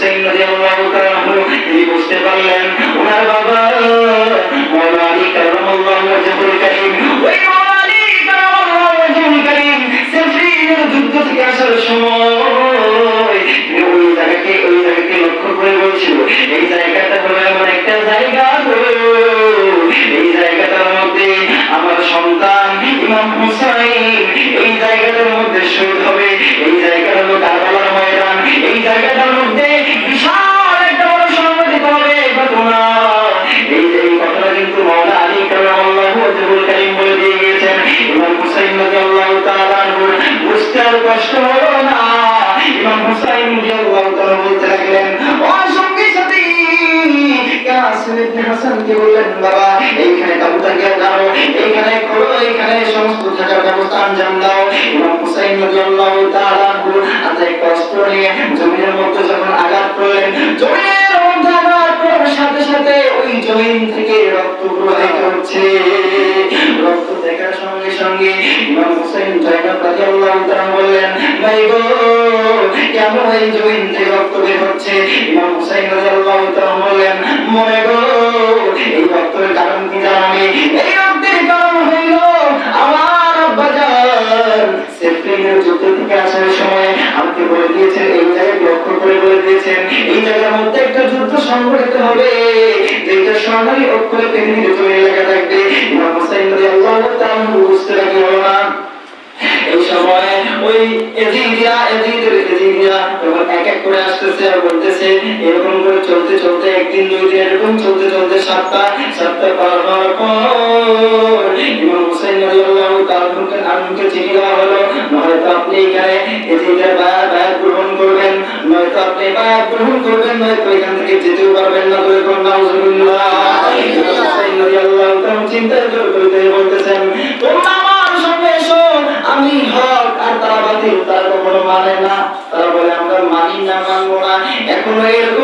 হুসাইন রাদিয়াল্লাহু তাআলা তিনি বুঝতে পারলেন ওনার বাবা সিফিনের যুদ্ধ থেকে আসার সময় বুঝতে কষ্ট হলো না। ইমাম হুসাইন রাদিয়াল্লাহু তাআলা বলতে লাগলেন, ও সঙ্গী সাথী কাসিম ইবনে হাসানকে বললেন, বাবা? এইখানে তাবুটা গিয়ে দাও এইখানে খোলো, এইখানে সমস্ত থাকার ব্যবস্থা আঞ্জাম দাও। ইমাম হুসাইন রাদিয়াল্লাহু তাআলা আতাই কষ্ট নিয়ে জমিনের মধ্যে যখন আঘাত করলেন, জমিনের মধ্যে আঘাত করার সাথে সাথে ওই জমিন থেকে রক্ত প্রবাহিত হচ্ছে আমাকে বলে দিয়েছেন, এই জায়গায় লক্ষ্য করে বলে দিয়েছেন, এই জায়গার মধ্যে একটা যুদ্ধ সংঘটিত হবে, যেটা সোনালী অক্ষরে পৃথিবীর লেখা থাকবে। বুঝতে লাগল না এই সময় ওই এজিদিয়া এজিদের এজিদিয়া যখন এক এক করে আসতেছে আর বলতেছে এরকম করে চলতে চলতে একদিন দুই দিন এরকম চলতে চলতে সাতটা সাতটা পার হওয়ার পর ইমাম হুসাইন রাদিয়াল্লাহু তাআলা আনহুকে চিঠি দেওয়া হলো নয়তো আপনি এখানে বায়াত বায়াত গ্রহণ করবেন নয়তো আপনি বায়াত গ্রহণ করবেন নয়তো এখান থেকে যেতেও পারবেন না করে কোন নাউজুবিল্লাহ। হুসাইন রাদিয়াল্লাহু তাআলা চিন্তা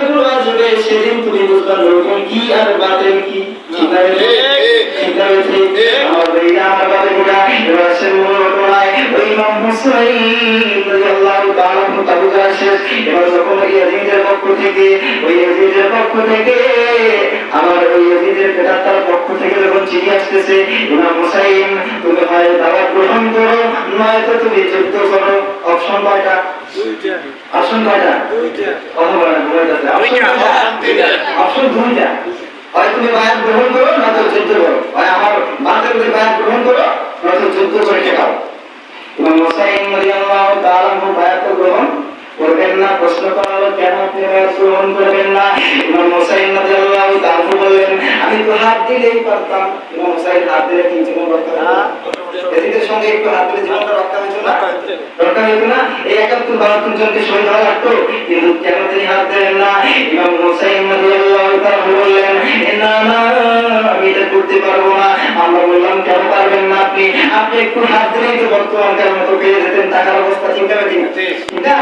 ফেরেশতাগুলো আসবে সেদিন তুমি বুঝবা নবী কি আর বাতিল কি? এবার যখন ওই ইয়াজিদের পক্ষ থেকে ওই পক্ষ থেকে ইয়াজিদের পেটার পক্ষ থেকে যখন চিঠি আসতেছে ইমাম হুসাইন তুমি হয় দাওয়াত গ্রহণ করো নয়তো তুমি যুদ্ধ করো। অপশন কয়টা? অপশন কয়টা? যাচ্ছে অপশন দুইটা। হয় তুমি বায়াত গ্রহণ করো নয়তো যুদ্ধ করো। হয় আমার বাতের প্রতি বায়াত গ্রহণ করো নয়তো যুদ্ধ করে ঠেকাও ইমাম হুসাইন রাদিয়াল্লাহু তাআলা বায়াত গ্রহণ করবেন না প্রশ্ন করা হলো কেন আপনি বায়াত গ্রহণ করবেন না? ইমাম হুসাইন রাদিয়াল্লাহু তাআলা বললেন আমি তো হাত দিলেই পারতাম। ইমাম হুসাইন হাত দিলে কি জীবন রক্ষা এদিকের সঙ্গে একটু হাত দিলে জীবনটা রক্ষা হইতো না? দরকার হইতো না? এই একাত্তর বাহাত্তর জনকে শহীদ হওয়া লাগতো? কিন্তু কেন তিনি হাত দেন না? ইমাম হুসাইন রাদিয়াল্লাহু তাআলা বললেন "এ না না আমি এটা করতে পারব না। আমরা বললাম কেন পারবেন না আপনি? আপনি একটু হাত দিলেই তো বর্তমানকার মতো পেয়ে যেতেন টাকার অবস্থা চিন্তা করে ঠিক না?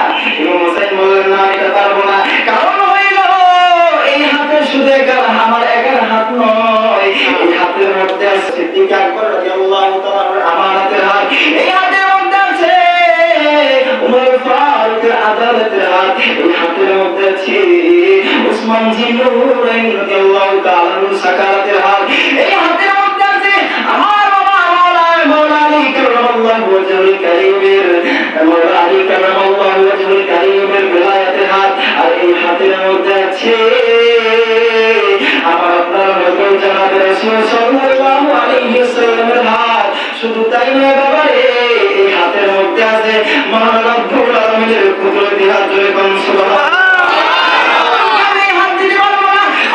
আছে। আমার আপনার নবী জনাব রাসূল সাল্লাল্লাহু হাত। শুধু তাই নয় বাবা রে এই হাতের মধ্যে আছে মহান কুদরতি হাত জোরে কোন।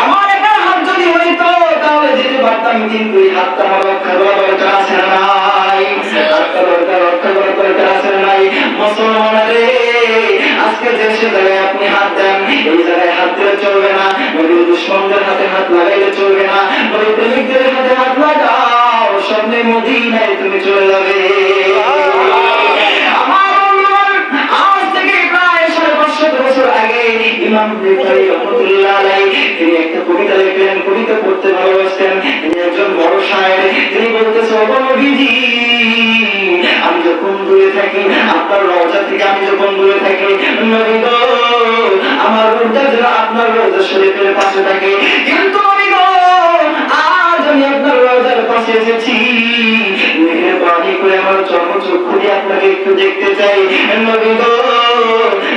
আমার একার হাত যদি হইতো, তাহলে দিতে পারতাম কিন্তু এই হাতটা আমার রক্ষা করা দরকার আছে না। সে জায়গায় আপনি হাত দেন এই জায়গায় হাত দিলে চলবে না। নবীর দুশ্মনদের হাতে হাত লাগাইলে চলবে না। নবীর প্রেমিকদের হাতে হাত লাগাও, স্বপ্নে মদিনায় তুমি চলে যাবে। আজ থেকে প্রায় সাড়ে পাঁচশো বছর আগে ইমাম তিনি থাকি, আপনার রওজা থেকে আমি যখন দূরে থাকি, নবী গো, আমার রোজা যেন আপনার রোজা শরীফের পাশে থাকে। কিন্তু নবী গো, আজ আমি আপনার রোজার পাশে এসেছি। মেহেরবানি করে আমার চর্মচক্ষু দিয়ে আপনাকে একটু দেখতে চাই। নবী গো,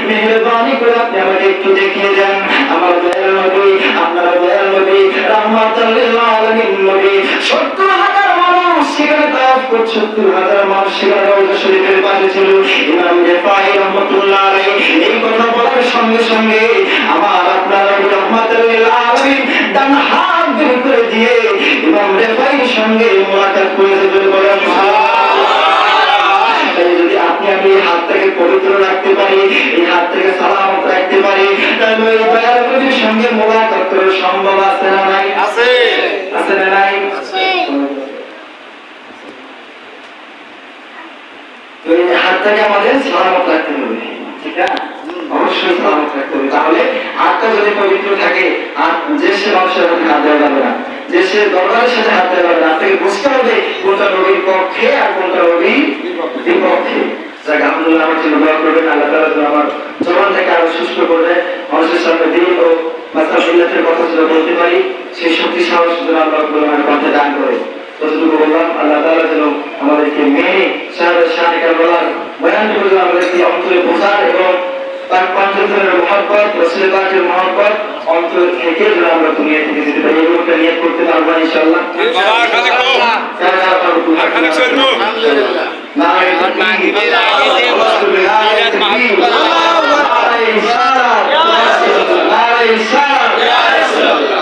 মেহেরবানি করে আপনি আমাকে একটু দেখিয়ে যান। আমার দয়াল নবী, আপনার দয়াল নবী রাহমাতাল আলামিন নবী সত্তর সত্তর হাজার মানুষ সেখানে শরীফের পাশে ছিল ইমাম রেফাই হাতটাকে আমাদের সালামত রাখতে হবে ঠিক অবশ্যই রাখতে হবে তাহলে হাতটা যদি পবিত্র থাকে, আর মানুষের হাতে দেওয়া যাবে না দরবারের সাথে হাত দেওয়া যাবে না আপনাকে বুঝতে হবে কোনটা নবীর পক্ষে আর কোনটা নবীর বিপক্ষে। আমার আল্লাহ আরও সুস্থ করবে মানুষের কথা বলতে পারি, সেই শক্তি করে। আল্লাহ আমাদেরকে শাহাদ শাহাদ কারবালার বয়ান করবেন আমাদেরকে অন্তরে বোঝার এবং তার পাঁচজনের মহাব্বত রসুলের কাজের মহাব্বত অন্তর থেকে যেন আমরা দুনিয়া থেকে যেতে পারি এই লোকটা নিয়ে করতে পারবো ইনশাল্লাহ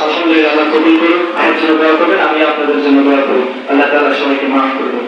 আলহামদুলিল্লাহ কবুল করুন আমার জন্য দোয়া করবেন আমি আপনাদের জন্য দোয়া করুন আল্লাহ তালা সবাইকে মাফ করবেন